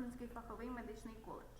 Корсунський фаховий медичний коледж.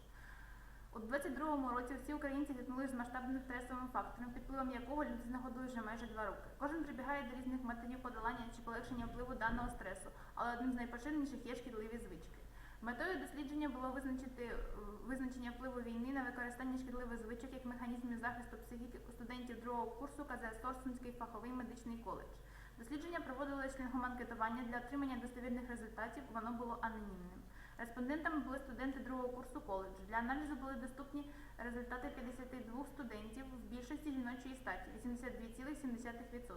У 22-му році всі українці зіткнулися з масштабним стресовим фактором, під впливом якого люди знаходують вже майже два роки. Кожен прибігає до різних методів подолання чи полегшення впливу даного стресу, але одним з найпоширеніших є шкідливі звички. Метою дослідження було визначити е, визначення впливу війни на використання шкідливих звичок як механізмів захисту психіки у студентів другого курсу КЗС Сорсунський фаховий медичний коледж. Дослідження проводилось шляхом анкетування для отримання достовірних результатів. Воно було анонімним. Респондентами були студенти другого курсу коледжу. Для аналізу були доступні результати 52 студентів в більшості жіночої статі 82,7%.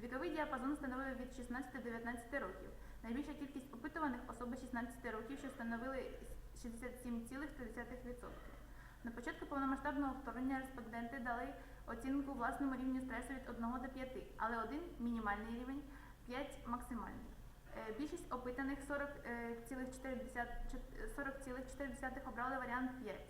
Віковий діапазон становив від 16 до 19 років. Найбільша кількість опитуваних особи 16 років, що становили 67,3%. На початку повномасштабного вторгнення респонденти дали оцінку власному рівню стресу від 1 до 5, але 1 – мінімальний рівень, 5 – максимальний. Е, Більшість опитаних 40,4% 40,4% обрали варіант 5.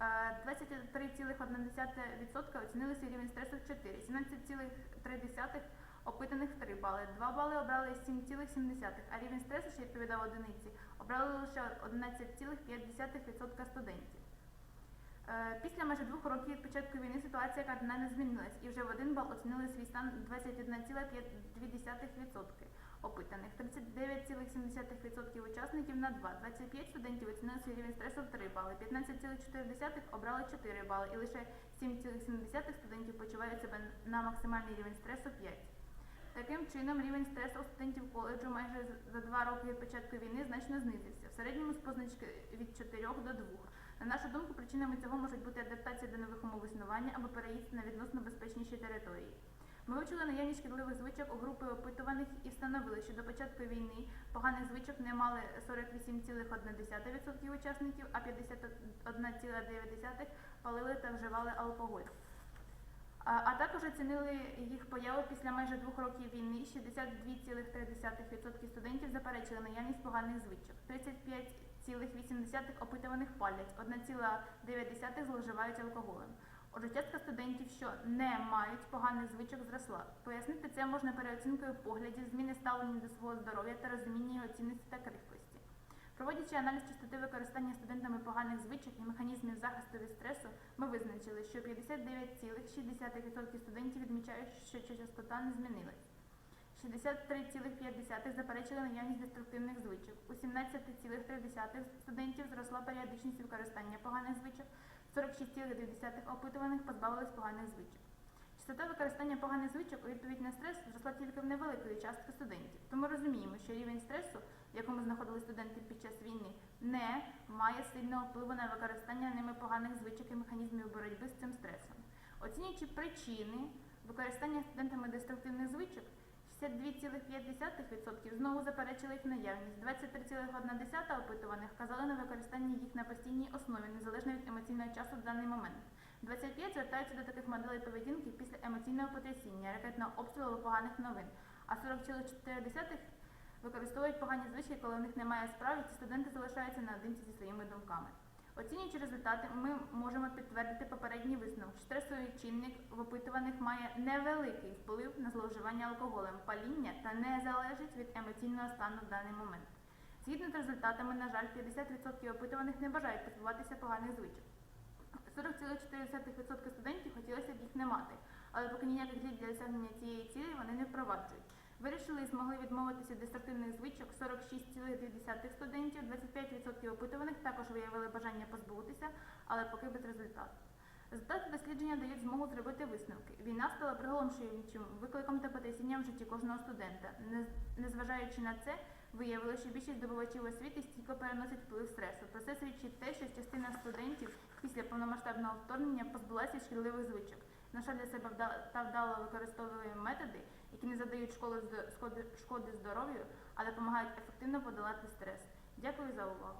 Е, 23,1% оцінили свій рівень стресу в 4, 17,3% опитаних 3 бали, 2 бали обрали 7,7, а рівень стресу, що відповідав одиниці, обрали лише 11,5% студентів. Е, Після майже двох років від початку війни ситуація кардинально змінилась, і вже в один бал оцінили свій стан 21,5% опитаних, 39,7% учасників на 2, 25 студентів оцінили свій рівень стресу в 3 бали, 15,4% обрали 4 бали, і лише 7,7 студентів почувають себе на максимальний рівень стресу 5. Таким чином, рівень стресу у студентів коледжу майже за два роки від початку війни значно знизився, в середньому з позначки від 4 до 2. На нашу думку, причинами цього можуть бути адаптація до нових умов існування або переїзд на відносно безпечніші території. Ми вивчили наявність шкідливих звичок у групи опитуваних і встановили, що до початку війни поганих звичок не мали 48,1% учасників, а 51,9% палили та вживали алкоголь. А, також оцінили їх появу після майже двох років війни. 62,3% студентів заперечили наявність поганих звичок. 35,8% опитуваних палять, 1,9% зловживають алкоголем. Отже, студентів, що не мають поганих звичок, зросла. Пояснити це можна переоцінкою поглядів, зміни ставлення до свого здоров'я та розуміння його цінності та крихкості. Проводячи аналіз частоти використання студентами поганих звичок і механізмів захисту від стресу, ми визначили, що 59,6% студентів відмічають, що частота не змінилась. 63,5% заперечили наявність деструктивних звичок. У 17,3% студентів зросла періодичність використання поганих звичок, 46,2% опитуваних позбавились поганих звичок. Частота використання поганих звичок у відповідь на стрес зросла тільки в невеликої частки студентів. Тому розуміємо, що рівень стресу, в якому знаходили студенти під час війни, не має сильного впливу на використання ними поганих звичок і механізмів боротьби з цим стресом. Оцінюючи причини використання студентами деструктивних звичок, 62,5% знову заперечили їх наявність. 23,1% опитуваних вказали на використання їх на постійній основі, незалежно від емоційного часу в даний момент. 25 звертаються до таких моделей поведінки після емоційного потрясіння, ракетного обстрілу поганих новин. А 40,4% використовують погані звички, коли в них немає справ, і ці студенти залишаються наодинці зі своїми думками. Оцінюючи результати, ми можемо підтвердити попередній висновок. що Стресовий чинник в опитуваних має невеликий вплив на зловживання алкоголем, паління та не залежить від емоційного стану в даний момент. Згідно з результатами, на жаль, 50% опитуваних не бажають позбуватися поганих звичок. 40,4% студентів хотілося б їх не мати, але поки ніяких дій для досягнення цієї цілі вони не впроваджують. Вирішили і змогли відмовитися від деструктивних звичок 46,2 студентів, 25% опитуваних також виявили бажання позбутися, але поки без результату. Результати дослідження дають змогу зробити висновки. Війна стала приголомшуючим викликом та потрясінням в житті кожного студента. Незважаючи на це, виявили, що більшість здобувачів освіти стійко переносять вплив стресу. Про це свідчить те, що частина студентів після повномасштабного вторгнення позбулася шкідливих звичок. Наша для себе та вдало використовує методи, які не задають школи шкоди- здоров'ю, а допомагають ефективно подолати стрес. Дякую за увагу.